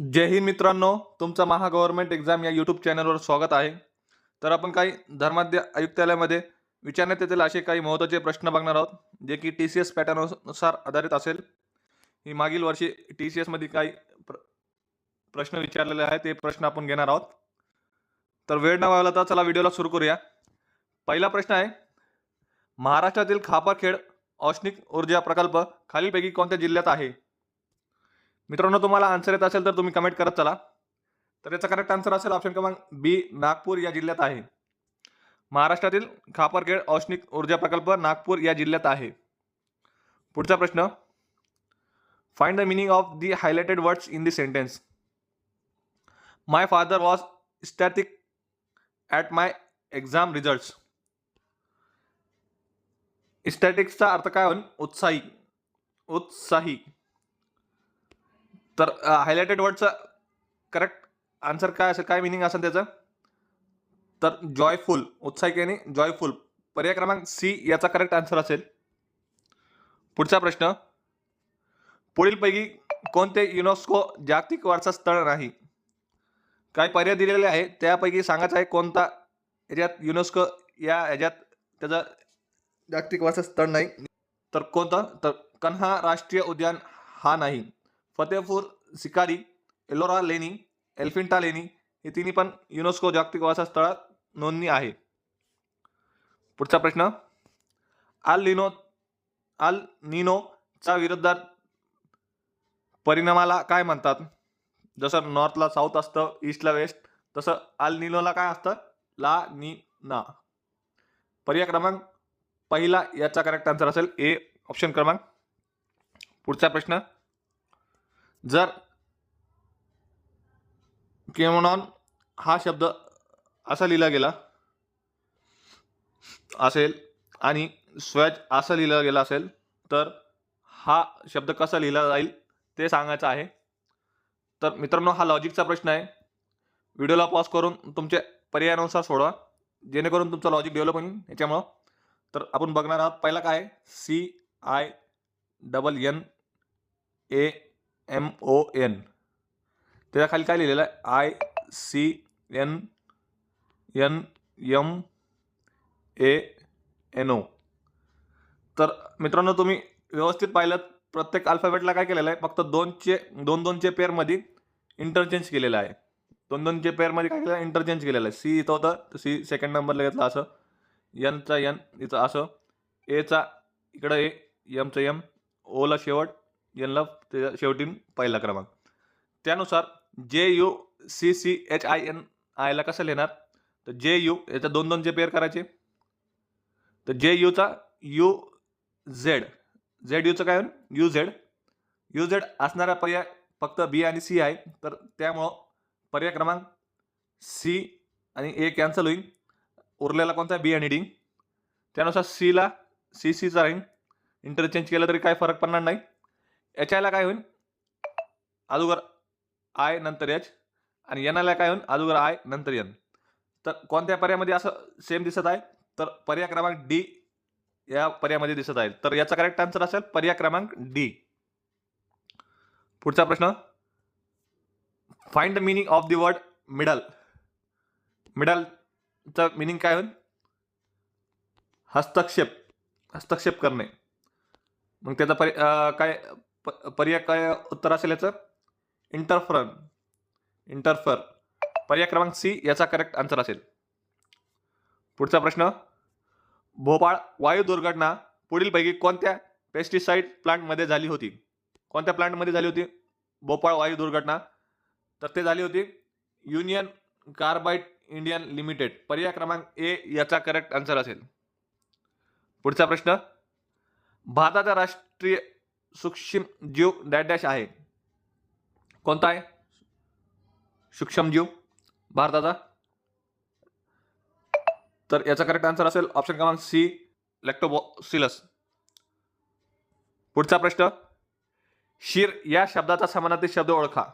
जय हिंद मित्रांनो तुमचं महा गव्हर्नमेंट एक्झाम या यूट्यूब चॅनलवर स्वागत आहे. तर आपण काही धर्माध्य आयुक्तालयामध्ये विचारण्यात येतील असे काही महत्त्वाचे प्रश्न बघणार आहोत जे की टी सी एस पॅटर्ननुसार आधारित असेल. ही मागील वर्षी टी सी एसमध्ये काही प्र प्रश्न विचारलेले आहेत ते प्रश्न आपण घेणार आहोत. तर वेळ न व्हायला तर चला व्हिडिओला सुरू करूया. पहिला प्रश्न आहे महाराष्ट्रातील खापरखेड औष्णिक ऊर्जा प्रकल्प खालीलपैकी कोणत्या जिल्ह्यात आहे? मित्रांनो तुम्हाला आन्सर येत असेल तर तुम्ही कमेंट करत चला. तर याचा करेक्ट आन्सर असेल ऑप्शन क्रमांक बी नागपूर या जिल्ह्यात आहे. महाराष्ट्रातील खापरखेड औष्णिक ऊर्जा प्रकल्प नागपूर या जिल्ह्यात आहे. पुढचा प्रश्न. Find the meaning of the highlighted words in the sentence my father was static at my exam results स्टॅटिक्सचा अर्थ काय होईल? उत्साही. उत्साही. तर हायलायटेड वर्डचं करेक्ट आन्सर काय असेल काय मिनिंग असेल त्याचं? तर जॉयफुल उत्साहिक आणि जॉयफुल पर्याय क्रमांक सी याचा करेक्ट आन्सर असेल. पुढचा प्रश्न पुढीलपैकी कोणते युनेस्को जागतिक वारसा स्थळ नाही? काय पर्याय दिलेले आहे? त्यापैकी सांगायचं आहे कोणता याच्यात युनेस्को या ह्याच्यात त्याचा जागतिक वारसा स्थळ नाही. तर कोणतं? तर कन्हा राष्ट्रीय उद्यान हा नाही. फतेहपूर सिकारी एलोरा लेणी एल्फिंटा लेणी हे तिन्ही पण युनेस्को जागतिक वारसा स्थळात नोंदणी आहे. पुढचा प्रश्न. आल लिनो आल निनोचा विरोधात परिणामाला काय म्हणतात? जसं नॉर्थला साऊथ असतं ईस्टला वेस्ट तसं आल निनोला काय असतं? ला नी ना पर्याय क्रमांक पहिला याचा करेक्ट आन्सर असेल ए ऑप्शन क्रमांक. पुढचा प्रश्न. जर केमनॉन हा शब्द असा लिहिला गेला असेल आणि स्वॅच असा लिहिला गेला असेल तर हा शब्द कसा लिहिला जाईल ते सांगायचं आहे. तर मित्रांनो हा लॉजिकचा प्रश्न आहे. व्हिडिओला पॉज करून तुमच्या पर्यायानुसार सोडवा. जेणेकरून तुमचं लॉजिक डेव्हलप होईल याच्यामुळं. तर आपण बघणार आहोत पहिला काय C I double N A M O N त्याच्याखाली काय लिहिलेलं आहे? I C N N M A N O तर मित्रांनो तुम्ही व्यवस्थित पाहिलं प्रत्येक अल्फाबेटला काय केलेलं आहे? फक्त दोनचे दोन दोनचे पेअरमध्ये इंटरचेंज केलेलं आहे. दोन दोनचे पेअरमध्ये काय केलं इंटरचेंज केलेलं आहे. सी इथं होतं तर सी सेकंड नंबरला घेतला असं. यनचा यन इथं असं. एचा इकडं ए यमचं यम ओला शेवट. यांना त्याच्या शेवटी पहिला क्रमांक. त्यानुसार J U C C H I N आयला कसं लिहिणार? तर जे यू याचा दोन दोनचे पेअर करायचे. तर जे यूचा यू झेड. झेड यूचं काय होईल? You Z. यू झेड असणारा पर्याय फक्त बी आणि सी आहे. तर त्यामुळं पर्याय क्रमांक सी आणि ए कॅन्सल होईल. उरलेला कोणता? बी आणि डी. त्यानुसार सीला सी सीचा राहील. इंटरचेंज केलं तरी काय फरक पडणार नाही. एच आयला काय होईल अगोदर आय नंतर एच आणि एनला काय होईल अगोदर आय नंतर एन तर कोणत्या पर्यायामध्ये असं सेम दिसत आहे? तर पर्याय क्रमांक डी या पर्यायामध्ये दिसत आहे. तर याचा करेक्ट आन्सर असेल पर्याय क्रमांक डी पुढचा प्रश्न. Find the meaning of the word middle मिडलचं meaning काय होईल हस्तक्षेप. हस्तक्षेप करणे. मग त्याचा पर्याय काय प- पर्याय काय उत्तर असेल याचं? इंटरफरन इंटरफर पर्याय क्रमांक सी याचा करेक्ट आन्सर असेल. पुढचा प्रश्न. भोपाळ वायू दुर्घटना पुढीलपैकी कोणत्या पेस्टिसाईड प्लांटमध्ये झाली होती? कोणत्या प्लांटमध्ये झाली होती? भोपाळ वायू दुर्घटना. तर ते झाली होती युनियन कार्बाईड इंडियन लिमिटेड पर्याय क्रमांक ए याचा करेक्ट आन्सर असेल. पुढचा प्रश्न. भारताचा राष्ट्रीय सूक्ष्म जीव डॅश डॅश आहे. कोणता आहे? सूक्ष्मजीव भारताचा. तर याचा करेक्ट आन्सर असेल ऑप्शन क्रमांक सी लॅक्टोबॉसिलस पुढचा प्रश्न शीर या शब्दाचा समानार्थी शब्द ओळखा.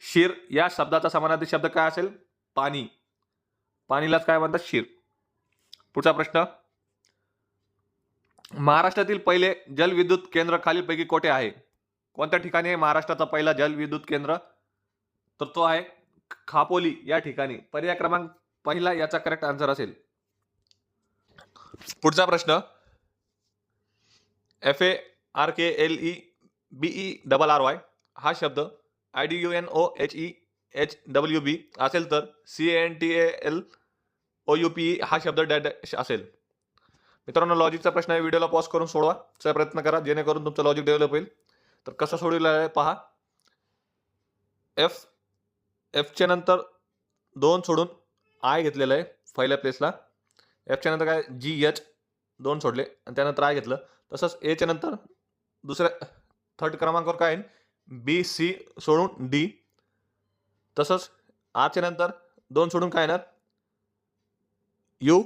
शीर या शब्दाचा समानार्थी शब्द काय असेल? पाणी. पाणीलाच काय म्हणतात? शिर. पुढचा प्रश्न महाराष्ट्रातील पहिले जलविद्युत केंद्र खालीलपैकी कोठे आहे? कोणत्या ठिकाणी आहे महाराष्ट्राचा पहिला जलविद्युत केंद्र? तर तो आहे खापोली या ठिकाणी. पर्याय क्रमांक पहिला याचा करेक्ट आन्सर असेल. पुढचा प्रश्न. F A R K L E B E double R Y हा शब्द I D U N O H E H W B असेल तर C N T A L O U P हा शब्द डॅ असेल. मित्रांनो लॉजिकचा प्रश्न आहे व्हिडिओला पॉज करून सोडवाचा प्रयत्न करा जेणेकरून तुमचं लॉजिक डेव्हलप होईल. तर कसं सोडविलं आहे पहा. एफ एफच्या नंतर दोन सोडून आय घेतलेलं आहे पहिल्या प्लेसला एफच्या नंतर काय जी एच दोन सोडले आणि त्यानंतर आय घेतलं. तसंच एच्या नंतर दुसऱ्या थर्ड क्रमांकावर काय आहे? बी सी सोडून डी तसंच आरच्या नंतर दोन सोडून काय येणार? यू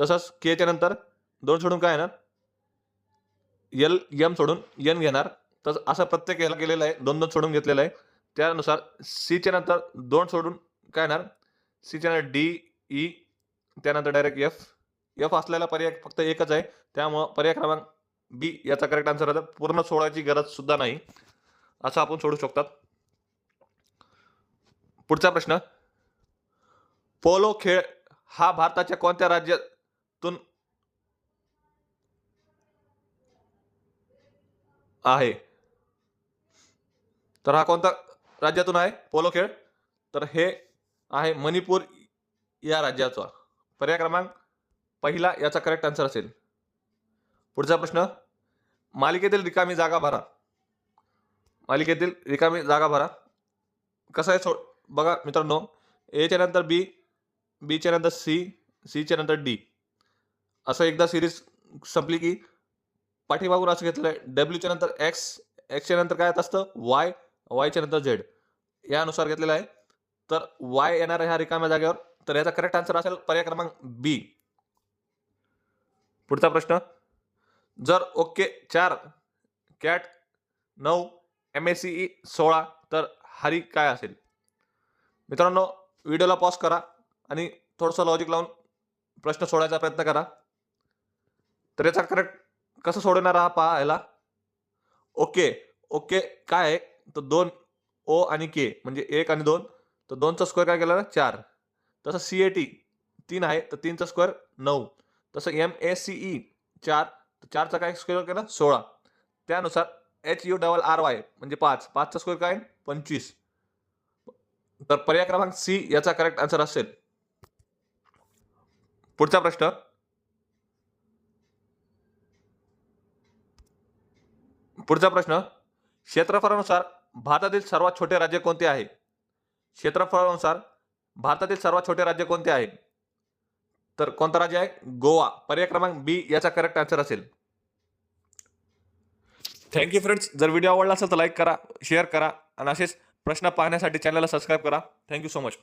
तसंच केच्या नंतर दोन सोडून काय येणार? एल एम सोडून एन घेणार. तसं असं प्रत्येक याला केलेलं आहे. दोन दोन सोडून घेतलेलं आहे. त्यानुसार सीच्या नंतर दोन सोडून काय येणार? सीच्या नंतर डी ई त्यानंतर डायरेक्ट एफ. एफ असलेला पर्याय फक्त एकच आहे. त्यामुळं पर्याय क्रमांक बी याचा करेक्ट आन्सर आहे पूर्ण सोडायची गरज सुद्धा नाही. असं आपण सोडू शकतात. पुढचा प्रश्न. पोलो खेळ हा भारताच्या कोणत्या राज्यात तून आहे. तर हा कोणता राज्यातून आहे? पोलो खेळ. तर हे आहे मणिपूर या राज्याचा. पर्याय क्रमांक पहिला याचा करेक्ट आन्सर असेल. पुढचा प्रश्न मालिकेतील रिकामी जागा भरा. मालिकेतील रिकामी जागा भरा. कसं आहे? सो बघा मित्रांनो एच्या नंतर बी बीच्या नंतर सी सीच्या नंतर डी असं एकदा सिरीज संपली की पाठीमागून असं घेतलं आहे डब्ल्यूच्या नंतर एक्स एक्सच्या नंतर काय येत असतं वाय वायच्या नंतर झेड यानुसार घेतलेलं आहे. तर वाय येणार आहे ह्या रिकाम्या जागेवर तर याचा करेक्ट आन्सर असेल पर्याय क्रमांक बी पुढचा प्रश्न. जर ओके चार कॅट नऊ एम एस सी ई सोळा तर हरी काय असेल? मित्रांनो व्हिडिओला पॉज करा आणि थोडंसं लॉजिक लावून प्रश्न सोडायचा प्रयत्न करा. तर याचा करेक्ट कसं सोडवणार हा पहा याला? ओके ओके काय आहे? तर दोन ओ आणि के म्हणजे एक आणि दोन. तर दोनचा स्क्वेअर काय केला? चार. तसं सी ए टी तीन आहे तर तीनचा स्क्वेअर नऊ. तसं एम ए सी ई चार तर चारचा काय स्क्वेअर केला? सोळा. त्यानुसार H U double R Y म्हणजे पाच. पाचचा स्क्वेअर काय? पंचवीस. तर पर्याय क्रमांक सी याचा करेक्ट आन्सर असेल. पुढचा प्रश्न. पुढचा प्रश्न क्षेत्रफळानुसार भारतातील सर्वात छोटे राज्य कोणते आहे? क्षेत्रफळानुसार भारतातील सर्वात छोटे राज्य कोणते आहे? तर कोणता राज्य आहे? गोवा. पर्याय क्रमांक बी याचा करेक्ट आन्सर असेल. थँक्यू फ्रेंड्स जर व्हिडिओ आवडला असेल तर लाईक करा शेअर करा आणि असेच प्रश्न पाहण्यासाठी चॅनलला सबस्क्राईब करा. Thank you so much